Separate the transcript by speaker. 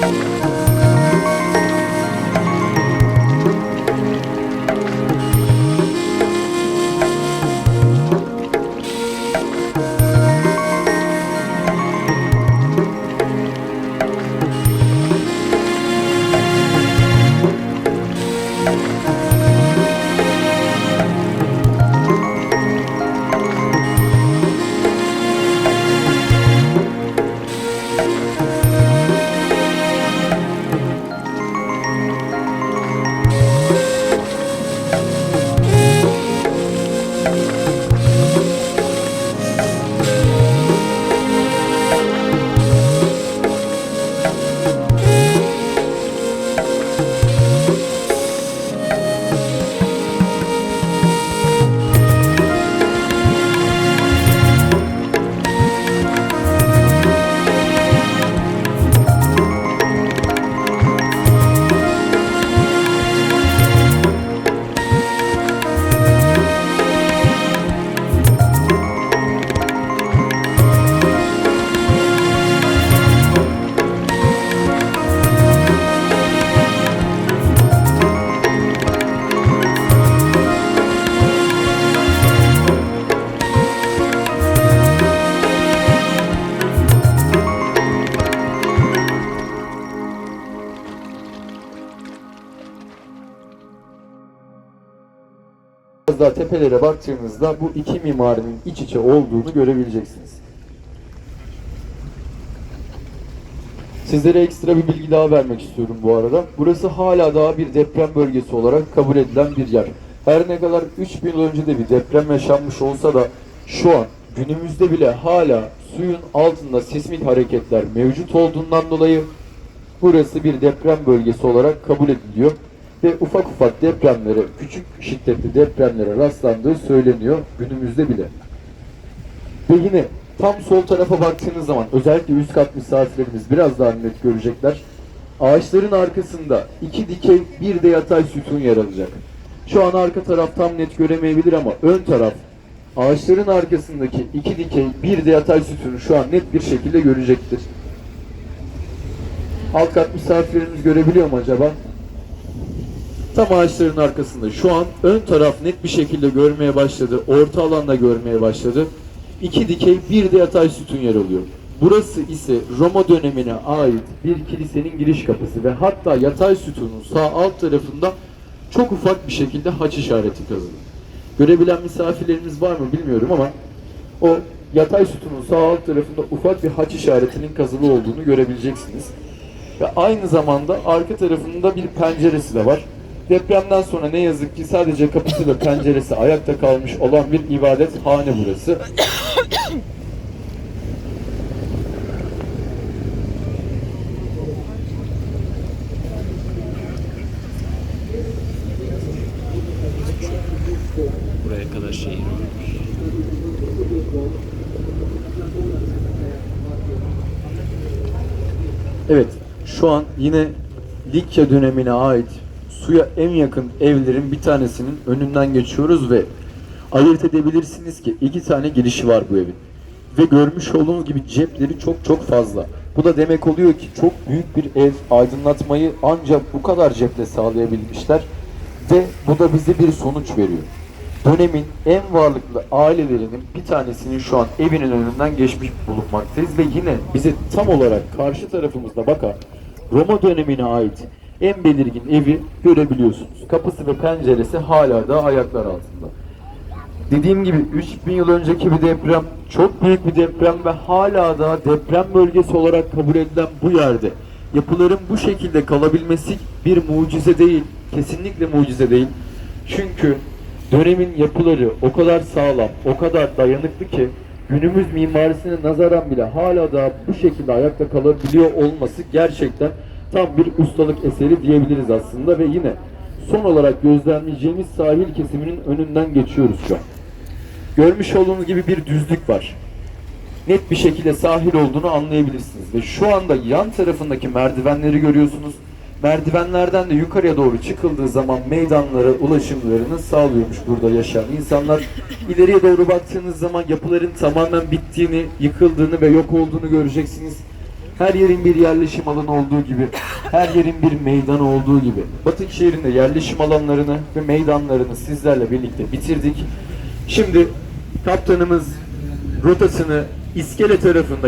Speaker 1: Thank you. Daha tepelere baktığınızda bu iki mimarinin iç içe olduğunu görebileceksiniz. Sizlere ekstra bir bilgi daha vermek istiyorum bu arada. Burası hala daha bir deprem bölgesi olarak kabul edilen bir yer. Her ne kadar 3000 yıl önce de bir deprem yaşanmış olsa da şu an günümüzde bile hala suyun altında sismik hareketler mevcut olduğundan dolayı burası bir deprem bölgesi olarak kabul ediliyor ve ufak ufak depremlere, küçük şiddetli depremlere rastlandığı söyleniyor günümüzde bile. Ve yine tam sol tarafa baktığınız zaman özellikle üst kat misafirlerimiz biraz daha net görecekler. Ağaçların arkasında iki dikey bir de yatay sütun yer alacak. Şu an arka taraf tam net göremeyebilir ama ön taraf ağaçların arkasındaki iki dikey bir de yatay sütunu şu an net bir şekilde görecektir. Alt kat misafirlerimiz görebiliyor mu acaba? Tam ağaçların arkasında. Şu an ön taraf net bir şekilde görmeye başladı. Orta alanda görmeye başladı. İki dikey bir de yatay sütun yer alıyor. Burası ise Roma dönemine ait bir kilisenin giriş kapısı ve hatta yatay sütunun sağ alt tarafında çok ufak bir şekilde haç işareti kazılı. Görebilen misafirlerimiz var mı bilmiyorum ama o yatay sütunun sağ alt tarafında ufak bir haç işaretinin kazılı olduğunu görebileceksiniz. Ve aynı zamanda arka tarafında bir penceresi de var. Depremden sonra ne yazık ki sadece kapısı ve penceresi ayakta kalmış olan bir ibadet hane burası.
Speaker 2: Buraya kadar şehir.
Speaker 1: Evet, şu an yine Likya dönemine ait suya en yakın evlerin bir tanesinin önünden geçiyoruz ve ayırt edebilirsiniz ki iki tane girişi var bu evin. Ve görmüş olduğunuz gibi cepleri çok çok fazla. Bu da demek oluyor ki çok büyük bir ev aydınlatmayı ancak bu kadar ceple sağlayabilmişler ve bu da bize bir sonuç veriyor. Dönemin en varlıklı ailelerinin bir tanesinin şu an evinin önünden geçmiş bulunmaktayız ve yine bize tam olarak karşı tarafımızda bakan Roma dönemine ait en belirgin evi görebiliyorsunuz. Kapısı ve penceresi hala da ayaklar altında. Dediğim gibi 3000 yıl önceki bir deprem, çok büyük bir deprem ve hala da deprem bölgesi olarak kabul edilen bu yerde yapıların bu şekilde kalabilmesi bir mucize değil, kesinlikle mucize değil. Çünkü dönemin yapıları o kadar sağlam, o kadar dayanıklı ki günümüz mimarisine nazaran bile hala da bu şekilde ayakta kalabiliyor olması gerçekten tam bir ustalık eseri diyebiliriz aslında ve yine son olarak gözlemleyeceğimiz sahil kesiminin önünden geçiyoruz şu an. Görmüş olduğunuz gibi bir düzlük var. Net bir şekilde sahil olduğunu anlayabilirsiniz. Ve şu anda yan tarafındaki merdivenleri görüyorsunuz. Merdivenlerden de yukarıya doğru çıkıldığı zaman meydanlara ulaşımlarını sağlıyormuş burada yaşayan insanlar. İleriye doğru baktığınız zaman yapıların tamamen bittiğini, yıkıldığını ve yok olduğunu göreceksiniz. Her yerin bir yerleşim alanı olduğu gibi, her yerin bir meydanı olduğu gibi Batık şehrinde yerleşim alanlarını ve meydanlarını sizlerle birlikte bitirdik. Şimdi kaptanımız rotasını iskele tarafında